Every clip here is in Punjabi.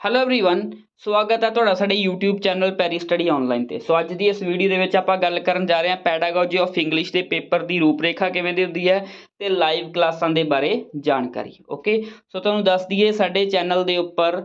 ਹੈਲੋ एवरीवन ਸਵਾਗਤ ਹੈ ਤੁਹਾਡਾ ਸਾਡੇ YouTube channel Perry study online ਤੇ ਸੋ ਅੱਜ ਦੀ ਇਸ ਵੀਡੀਓ ਦੇ ਵਿੱਚ ਆਪਾਂ ਗੱਲ ਕਰਨ ਜਾ ਰਹੇ ਹਾਂ ਪੈਡਾਗੋਜੀ ਆਫ ਇੰਗਲਿਸ਼ ਦੇ ਪੇਪਰ ਦੀ ਰੂਪਰੇਖਾ ਕਿਵੇਂ ਦੀ ਹੁੰਦੀ ਹੈ ਤੇ ਲਾਈਵ ਕਲਾਸਾਂ ਦੇ ਬਾਰੇ ਜਾਣਕਾਰੀ ਓਕੇ ਸੋ ਤੁਹਾਨੂੰ ਦੱਸ ਦਈਏ ਸਾਡੇ ਚੈਨਲ ਦੇ ਉੱਪਰ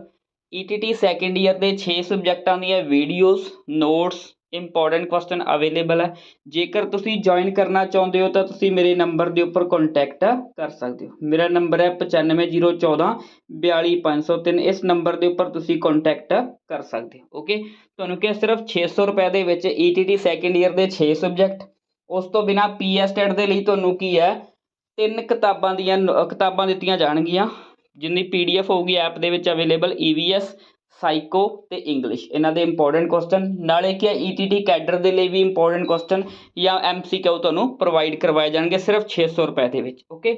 ETT ਸੈਕੰਡ ਈਅਰ ਦੇ 6 ਸਬਜੈਕਟਾਂ ਦੀਆਂ videos notes important question available ਹੈ। ਜੇਕਰ ਤੁਸੀਂ ਜੁਆਇਨ ਕਰਨਾ ਚਾਹੁੰਦੇ ਹੋ, ਤਾਂ ਤੁਸੀਂ ਮੇਰੇ ਨੰਬਰ ਦੇ ਉੱਪਰ ਕੰਟੈਕਟ ਕਰ ਸਕਦੇ ਹੋ। ਮੇਰਾ ਨੰਬਰ ਹੈ 95014 42503 ਇਸ ਨੰਬਰ ਦੇ ਉੱਪਰ ਤੁਸੀਂ ਕੰਟੈਕਟ ਕਰ ਸਕਦੇ ਹੋ। ਓਕੇ ਤੁਹਾਨੂੰ ਕਿ ਸਿਰਫ 600 ਰੁਪਏ ਦੇ ਵਿੱਚ ETT ਸੈਕੰਡ ਈਅਰ ਦੇ 6 ਸਬਜੈਕਟ ਉਸ ਤੋਂ ਬਿਨਾ ਪੀਐਸ ਟੈਟ ਦੇ ਲਈ ਤੁਹਾਨੂੰ ਕੀ ਹੈ? ਤਿੰਨ ਕਿਤਾਬਾਂ ਦੀਆਂ ਨ- ਕਿਤਾਬਾਂ ਦਿੱਤੀਆਂ ਜਾਣਗੀਆਂ। ਜਿੰਨੀ ਪੀਡੀਐਫ ਹੋਊਗੀ ਐਪ ਦੇ ਵਿੱਚ ਅਵੇਲੇਬਲ EVS ਸਾਈਕੋ ਤੇ ਇੰਗਲਿਸ਼ ਇਹਨਾਂ ਦੇ ਇੰਪੋਰਟੈਂਟ ਕੁਐਸਚਨ ਨਾਲੇ ਕੀ ਕਿ ETT ਕੈਡਰ ਦੇ ਲਈ ਵੀ ਇੰਪੋਰਟੈਂਟ ਕੁਐਸਚਨ ਜਾਂ MCQ ਤੁਹਾਨੂੰ ਪ੍ਰੋਵਾਈਡ ਕਰਵਾਏ ਜਾਣਗੇ ਸਿਰਫ 600 ਰੁਪਏ ਦੇ ਵਿੱਚ ਓਕੇ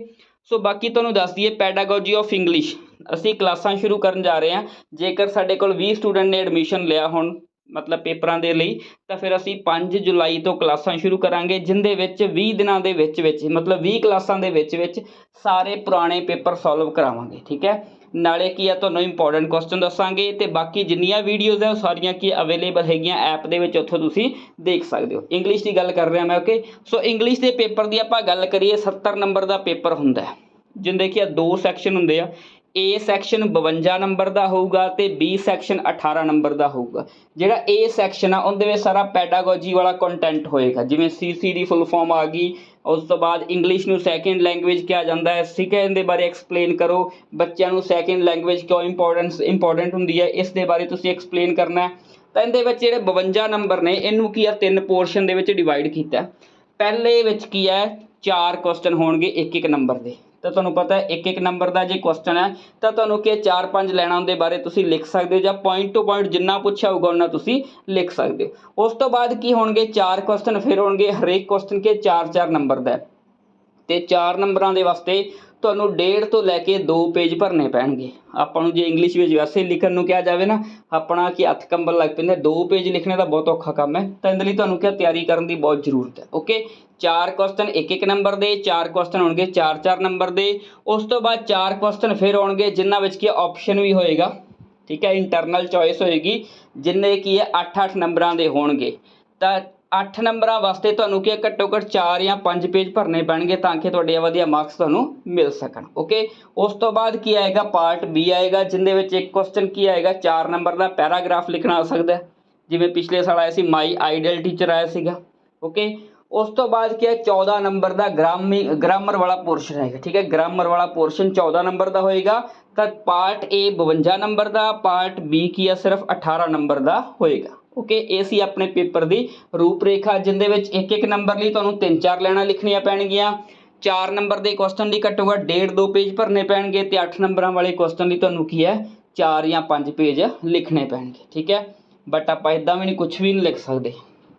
ਸੋ ਬਾਕੀ ਤੁਹਾਨੂੰ ਦੱਸ ਦਈਏ ਪੈਡਾਗੋਜੀ ਆਫ ਇੰਗਲਿਸ਼ ਅਸੀਂ ਕਲਾਸਾਂ ਸ਼ੁਰੂ ਕਰਨ ਜਾ ਰਹੇ ਹਾਂ। ਜੇਕਰ ਸਾਡੇ ਕੋਲ 20 ਸਟੂਡੈਂਟ ਨੇ ਐਡਮਿਸ਼ਨ ਲਿਆ ਹੁਣ, ਮਤਲਬ ਪੇਪਰਾਂ ਦੇ ਲਈ, ਤਾਂ ਫਿਰ ਅਸੀਂ 5 ਜੁਲਾਈ ਤੋਂ ਕਲਾਸਾਂ ਸ਼ੁਰੂ ਕਰਾਂਗੇ, ਜਿੰਦੇ ਵਿੱਚ 20 ਦਿਨਾਂ ਦੇ ਵਿੱਚ ਵਿੱਚ, ਮਤਲਬ 20 ਕਲਾਸਾਂ ਦੇ ਵਿੱਚ ਵਿੱਚ ਸਾਰੇ ਪੁਰਾਣੇ ਪੇਪਰ ਸੋਲਵ ਕਰਾਵਾਂਗੇ, ਠੀਕ ਹੈ? ਨਾਲੇ ਕੀ ਆ, ਤੁਹਾਨੂੰ ਇੰਪੋਰਟੈਂਟ ਕੁਐਸਚਨ ਦੱਸਾਂਗੇ ਤੇ ਬਾਕੀ ਜਿੰਨੀਆਂ ਵੀਡੀਓਜ਼ ਹੈ ਉਹ ਸਾਰੀਆਂ ਕੀ ਅਵੇਲੇਬਲ ਹੈਗੀਆਂ ਐਪ ਦੇ ਵਿੱਚ, ਉੱਥੋਂ ਤੁਸੀਂ ਦੇਖ ਸਕਦੇ ਹੋ। ਇੰਗਲਿਸ਼ ਦੀ ਗੱਲ ਕਰ ਰਿਹਾ ਮੈਂ ਓਕੇ ਸੋ ਇੰਗਲਿਸ਼ ਦੇ ਪੇਪਰ ਦੀ ਆਪਾਂ ਗੱਲ ਕਰੀਏ 70 ਨੰਬਰ ਦਾ ਪੇਪਰ ਹੁੰਦਾ ਹੈ। ਜਿੰਦੇ ਕੀ ਆ, ਦੋ ਸੈਕਸ਼ਨ ਹੁੰਦੇ ਆ। A ਸੈਕਸ਼ਨ 52 ਨੰਬਰ ਦਾ ਹੋਊਗਾ ਤੇ B ਸੈਕਸ਼ਨ 18 ਨੰਬਰ ਦਾ ਹੋਊਗਾ। ਜਿਹੜਾ A ਸੈਕਸ਼ਨ ਆ, ਉਹਦੇ ਵਿੱਚ ਸਾਰਾ ਪੈਡਾਗੋਜੀ ਵਾਲਾ ਕੰਟੈਂਟ ਹੋਏਗਾ। ਜਿਵੇਂ CC ਦੀ ਫੁੱਲ ਫਾਰਮ ਆ ਗਈ ਉਸ ਤੋਂ ਬਾਅਦ ਇੰਗਲਿਸ਼ ਨੂੰ ਸੈਕੰਡ ਲੈਂਗੁਏਜ ਕਿਹਾ ਜਾਂਦਾ ਹੈ। ਠੀਕ ਹੈ ਇਹਦੇ ਬਾਰੇ ਐਕਸਪਲੇਨ ਕਰੋ। ਬੱਚਿਆਂ ਨੂੰ ਸੈਕੰਡ ਲੈਂਗੁਏਜ ਕਿਉਂ ਇੰਪੋਰਟੈਂਸ ਇੰਪੋਰਟੈਂਟ ਹੁੰਦੀ ਹੈ, ਇਸ ਦੇ ਬਾਰੇ ਤੁਸੀਂ ਐਕਸਪਲੇਨ ਕਰਨਾ ਹੈ। ਤਾਂ ਇਹਦੇ ਵਿੱਚ ਜਿਹੜੇ 52 ਨੰਬਰ ਨੇ, ਇਹਨੂੰ ਕੀ ਆ ਤਿੰਨ ਪੋਰਸ਼ਨ ਦੇ ਵਿੱਚ ਡਿਵਾਈਡ ਕੀਤਾ ਪਹਿਲੇ ਵਿੱਚ ਕੀ ਹੈ? ਚਾਰ ਕੁਐਸਚਨ ਹੋਣਗੇ ਇੱਕ ਇੱਕ ਨੰਬਰ ਦੇ। ਤਾਂ ਤੁਹਾਨੂੰ ਪਤਾ ਹੈ ਇੱਕ ਇੱਕ ਨੰਬਰ ਦਾ ਜੇ ਕੁਐਸਚਨ ਹੈ, ਤਾਂ ਤੁਹਾਨੂੰ ਕਿ ਚਾਰ ਪੰਜ ਲੈਣਾ ਉਹਦੇ ਬਾਰੇ ਤੁਸੀਂ ਲਿਖ ਸਕਦੇ ਹੋ ਜਾਂ ਪੁਆਇੰਟ ਟੂ ਪੁਆਇੰਟ ਜਿੰਨਾ ਪੁੱਛਿਆ ਹੋਊਗਾ, ਉਹਨਾਂ ਤੁਸੀਂ ਲਿਖ ਸਕਦੇ ਹੋ। ਉਸ ਤੋਂ ਬਾਅਦ ਕੀ ਹੋਣਗੇ? ਚਾਰ ਕੁਐਸਚਨ ਫਿਰ ਹੋਣਗੇ। ਹਰੇਕ ਕੁਐਸਚਨ ਕੇ ਚਾਰ ਚਾਰ ਨੰਬਰ ਦਾ ਤੇ ਚਾਰ ਨੰਬਰਾਂ ਦੇ ਵਾਸਤੇ ਤੁਹਾਨੂੰ ਡੇਢ ਤੋਂ ਲੈ ਕੇ 2 ਪੇਜ ਭਰਨੇ ਪੈਣਗੇ। ਆਪਾਂ ਨੂੰ ਜੇ ਇੰਗਲਿਸ਼ ਵਿੱਚ ਵੈਸੇ ਲਿਖਣ ਨੂੰ ਕਿਹਾ ਜਾਵੇ ਨਾ, ਆਪਣਾ ਕਿ ਹੱਥ ਕੰਬਲ ਲੱਗ ਪੈਂਦਾ 2 ਪੇਜ ਲਿਖਣੇ ਦਾ ਬਹੁਤ ਔਖਾ ਕੰਮ ਹੈ। ਤਾਂ ਇਹਦੇ ਲਈ ਤੁਹਾਨੂੰ ਕਿਹਾ ਤਿਆਰੀ ਕਰਨ ਦੀ ਬਹੁਤ ਜ਼ਰੂਰਤ ਹੈ। ਓਕੇ ਚਾਰ ਕੁਐਸਚਨ ਇੱਕ ਇੱਕ ਨੰਬਰ ਦੇ, ਚਾਰ ਕੁਐਸਚਨ ਹੋਣਗੇ 4-4 ਨੰਬਰ ਦੇ। ਉਸ ਤੋਂ ਬਾਅਦ ਚਾਰ ਕੁਐਸਚਨ ਫਿਰ ਆਉਣਗੇ, ਜਿਨ੍ਹਾਂ ਵਿੱਚ ਕੀ ਆਪਸ਼ਨ ਵੀ ਹੋਏਗਾ। ਠੀਕ ਹੈ? ਇੰਟਰਨਲ ਚੋਇਸ ਹੋਏਗੀ, ਜਿੰਨੇ ਕੀ ਹੈ 8-8 ਨੰਬਰਾਂ ਦੇ ਹੋਣਗੇ। ਤਾਂ 8 ਨੰਬਰਾਂ ਵਾਸਤੇ ਤੁਹਾਨੂੰ ਕੀ ਹੈ ਘੱਟੋ ਘੱਟ 4 ਜਾਂ 5 ਪੇਜ ਭਰਨੇ ਪੈਣਗੇ ਤਾਂ ਕਿ ਤੁਹਾਡੇ ਵਧੀਆ ਮਾਰਕਸ ਤੁਹਾਨੂੰ ਮਿਲ ਸਕਣ ਓਕੇ ਉਸ ਤੋਂ ਬਾਅਦ ਕੀ ਆਏਗਾ? ਪਾਰਟ B ਆਏਗਾ, ਜਿੰਦੇ ਵਿੱਚ ਇੱਕ ਕੁਐਸਚਨ ਕੀ ਆਏਗਾ? 4 ਨੰਬਰ ਦਾ ਪੈਰਾਗ੍ਰਾਫ ਲਿਖਣਾ ਆ ਸਕਦਾ ਜਿਵੇਂ ਪਿਛਲੇ ਸਾਲ ਆਇਆ ਸੀ ਮਾਈ ਆਈਡਲ ਟੀਚਰ ਆਇਆ ਸੀਗਾ ਓਕੇ ਉਸ ਤੋਂ ਬਾਅਦ ਕੀ ਹੈ? 14 ਨੰਬਰ ਦਾ ਗ੍ਰਾਮੀ ਗ੍ਰਾਮਰ ਵਾਲਾ ਪੋਰਸ਼ਨ ਹੈਗਾ ਠੀਕ ਹੈ? ਗ੍ਰਾਮਰ ਵਾਲਾ ਪੋਰਸ਼ਨ 14 ਨੰਬਰ ਦਾ ਹੋਏਗਾ, ਤਾਂ ਪਾਰਟ A 52 ਨੰਬਰ ਦਾ ਪਾਰਟ B ਕੀ ਹੈ? ਸਿਰਫ 18 ਨੰਬਰ ਦਾ ਹੋਏਗਾ। ਓਕੇ ਇਹ ਸੀ ਆਪਣੇ ਪੇਪਰ ਦੀ ਰੂਪਰੇਖਾ, ਜਿੰਦੇ ਵਿੱਚ ਇੱਕ ਇੱਕ ਨੰਬਰ ਲਈ ਤੁਹਾਨੂੰ ਤਿੰਨ ਚਾਰ ਲਾਈਨਾਂ ਲਿਖਣੀਆਂ ਪੈਣਗੀਆਂ। ਚਾਰ ਨੰਬਰ ਦੇ ਕੁਐਸਚਨ ਲਈ ਘੱਟੋ ਘੱਟ ਡੇਢ ਦੋ ਪੇਜ ਭਰਨੇ ਪੈਣਗੇ ਤੇ 8 ਨੰਬਰਾਂ ਵਾਲੇ ਕੁਐਸਚਨ ਲਈ ਤੁਹਾਨੂੰ ਕੀ ਹੈ? ਚਾਰ ਜਾਂ ਪੰਜ ਪੇਜ ਲਿਖਣੇ ਪੈਣਗੇ, ਠੀਕ ਹੈ? ਬਟ ਆਪਾਂ ਇਦਾਂ ਵੀ ਨਹੀਂ ਕੁਝ ਵੀ ਨਹੀਂ ਲਿਖ ਸਕਦੇ।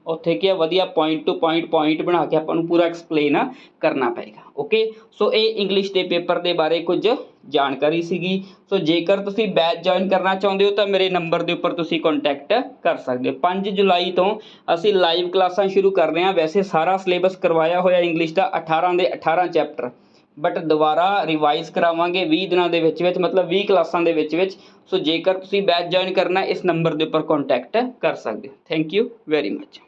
ਉੱਥੇ ਕੀ ਹੈ ਵਧੀਆ ਪੁਆਇੰਟ ਟੂ ਪੁਆਇੰਟ ਪੁਆਇੰਟ ਬਣਾ ਕੇ ਆਪਾਂ ਨੂੰ ਪੂਰਾ ਐਕਸਪਲੇਨ ਕਰਨਾ ਪਏਗਾ ਓਕੇ ਸੋ ਇਹ ਇੰਗਲਿਸ਼ ਦੇ ਪੇਪਰ ਦੇ ਬਾਰੇ ਕੁਝ ਜਾਣਕਾਰੀ ਸੀਗੀ। ਸੋ ਜੇਕਰ ਤੁਸੀਂ ਬੈਚ ਜੁਆਇਨ ਕਰਨਾ ਚਾਹੁੰਦੇ ਹੋ, ਤਾਂ ਮੇਰੇ ਨੰਬਰ ਦੇ ਉੱਪਰ ਤੁਸੀਂ ਕੰਟੈਕਟ ਕਰ ਸਕਦੇ ਹੋ। 5 ਜੁਲਾਈ ਤੋਂ ਅਸੀਂ ਲਾਈਵ ਕਲਾਸਾਂ ਸ਼ੁਰੂ ਕਰ ਰਹੇ ਹਾਂ। ਵੈਸੇ ਸਾਰਾ ਸਿਲੇਬਸ ਕਰਵਾਇਆ ਹੋਇਆ ਇੰਗਲਿਸ਼ ਦਾ 18 ਦੇ 18 ਚੈਪਟਰ ਬਟ ਦੁਬਾਰਾ ਰਿਵਾਈਜ਼ ਕਰਾਵਾਂਗੇ 20 ਦਿਨਾਂ ਦੇ ਵਿੱਚ ਵਿੱਚ, ਮਤਲਬ 20 ਕਲਾਸਾਂ ਦੇ ਵਿੱਚ ਵਿੱਚ। ਸੋ ਜੇਕਰ ਤੁਸੀਂ ਬੈਚ ਜੁਆਇਨ ਕਰਨਾ ਇਸ ਨੰਬਰ ਦੇ ਉੱਪਰ ਕੰਟੈਕਟ ਕਰ ਸਕਦੇ ਹੋ। Thank you very much